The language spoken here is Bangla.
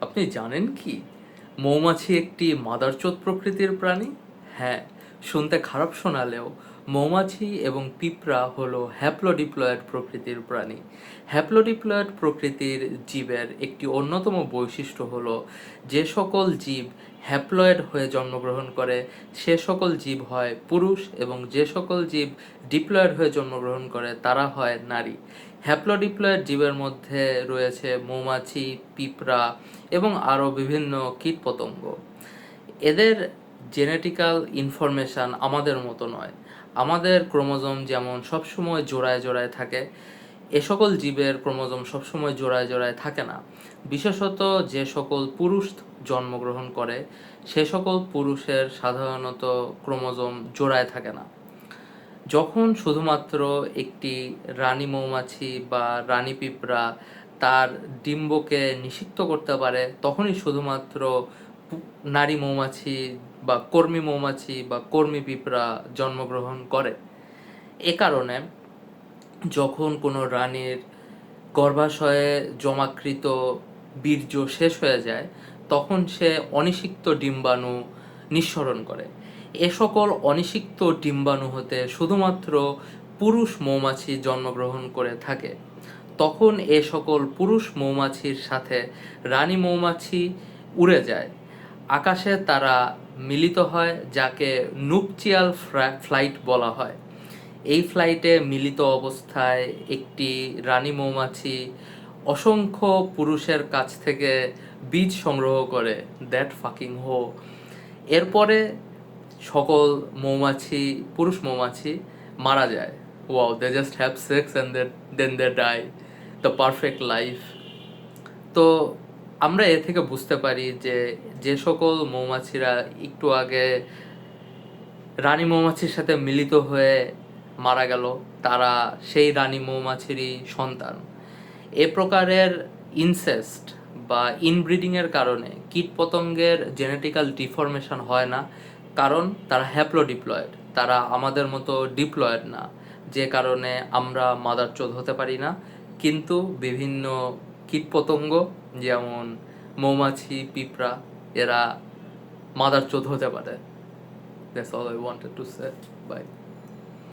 আপনি জানেন কি? মৌমাছি একটি মাদারচোত প্রকৃতির প্রাণী। হ্যাঁ শুনতে খারাপ শোনালেও মৌমাছি এবং পিঁপড়া হলো হ্যাপ্লোডিপ্লয়েড প্রকৃতির প্রাণী। হ্যাপ্লোডিপ্লয়েড প্রকৃতির জীবের একটি অন্যতম বৈশিষ্ট্য হলো যে সকল জীব হ্যাপ্লয়েড হয়ে জন্মগ্রহণ করে, সে সকল জীব হয় পুরুষ এবং যে সকল জীব ডিপ্লয়েড হয়ে জন্মগ্রহণ করে, তারা হয় নারী। হ্যাপ্লোডিপ্লয়েড জীবের মধ্যে রয়েছে মৌমাছি, পিঁপড়া এবং আরও বিভিন্ন কীটপতঙ্গ। এদের জেনেটিক্যাল ইনফরমেশান আমাদের মতো নয়। আমাদের ক্রোমোজোম যেমন সবসময় জোড়ায় জোড়ায় থাকে, এ সকল জীবের ক্রোমোজোম সবসময় জোড়ায় জোড়ায় থাকে না। বিশেষত যে সকল পুরুষ জন্মগ্রহণ করে, সে সকল পুরুষের সাধারণত ক্রোমোজোম জোড়ায় থাকে না। যখন শুধুমাত্র একটি রানী মৌমাছি বা রানী পিঁপড়া তার ডিম্বকে নিষিক্ত করতে পারে, তখনই শুধুমাত্র নারী মৌমাছি বা কর্মী মৌমাছি বা কর্মী পিঁপড়া জন্মগ্রহণ করে। এ কারণে যখন কোনো রানীর গর্ভাশয়ে জমাকৃত বীর্য শেষ হয়ে যায়, তখন সে অনিষিক্ত ডিম্বাণু নিঃসরণ করে। এ সকল অনিষিক্ত ডিম্বাণু হতে শুধুমাত্র পুরুষ মৌমাছি জন্মগ্রহণ করে থাকে। তখন এ সকল পুরুষ মৌমাছির সাথে রানী মৌমাছি উড়ে যায়। আকাশে তারা মিলিত হয়, যাকে নুপচিয়াল ফ্লাইট বলা হয়। এই ফ্লাইটে মিলিত অবস্থায় একটি রানী মৌমাছি অসংখ্য পুরুষের কাছ থেকে বীজ সংগ্রহ করে। দ্যাট ফাকিং হো এরপরে সকল মৌমাছি, পুরুষ মৌমাছি মারা যায়। Wow they just have sex and then they die the perfect life তো আমরা এ থেকে বুঝতে পারি যে যে সকল মৌমাছিরা একটু আগে রানী মৌমাছির সাথে মিলিত হয়ে মারা গেল, তারা সেই রানী মৌমাছিরই সন্তান। এ প্রকারের ইনসেস্ট বা ইনব্রিডিংয়ের কারণে কীটপতঙ্গের জেনেটিক্যাল ডিফরমেশন হয় না, কারণ তারা হ্যাপ্লোডিপ্লয়েড তারা আমাদের মতো ডিপ্লয়েড না, যে কারণে আমরা মাদারচোদ হতে পারি না, কিন্তু বিভিন্ন কীটপতঙ্গ, যেমন মৌমাছি, পিঁপড়া, এরা মাদার চোদ হতে পারে that's all I wanted to say Bye.